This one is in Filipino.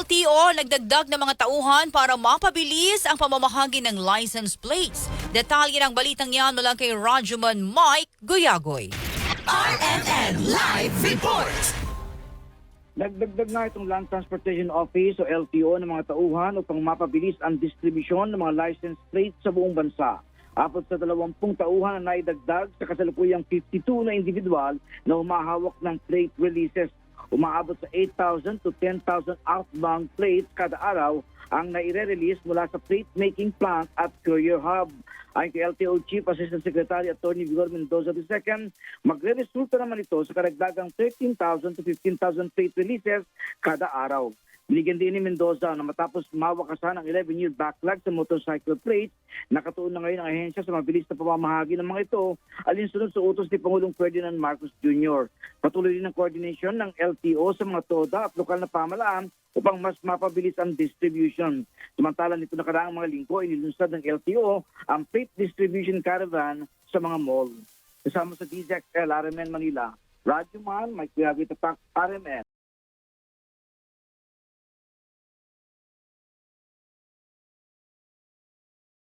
LTO nagdagdag ng mga tauhan para mapabilis ang pamamahagi ng license plates. Detalye ng balitang yan mula kay Rajuman Mike Guyagoy. RMN Live Report. Nagdagdag nga itong Land Transportation Office o LTO ng mga tauhan upang mapabilis ang distribusyon ng mga license plates sa buong bansa. Apat sa 20 tauhan na naidagdag sa kasalukuyang 52 na individual na humahawak ng plate releases. Umaabot sa 8,000 to 10,000 outbound plates kada araw ang naire-release mula sa plate making plant at courier hub. Ayon kay LTO Chief Assistant Secretary Attorney Vigor Mendoza II, magre-resulta naman ito sa karagdagang 13,000 to 15,000 plate releases kada araw. Binigyan din ni Mendoza na matapos mawakasan ang 11-year backlog sa motorcycle plates, nakatuon na ngayon ang ahensya sa mabilis na pamamahagi ng mga ito alinsunod sa utos ni Pangulong Ferdinand Marcos Jr. Patuloy din ang coordination ng LTO sa mga TODA at lokal na pamalaan upang mas mapabilis ang distribution. Samantala nito nakaraang mga linggo, inilunsad ng LTO ang plate distribution caravan sa mga mall. Kasama sa DZXL, RMN Manila, Radyo Man, Mike Kuyagi Tapak, RMN.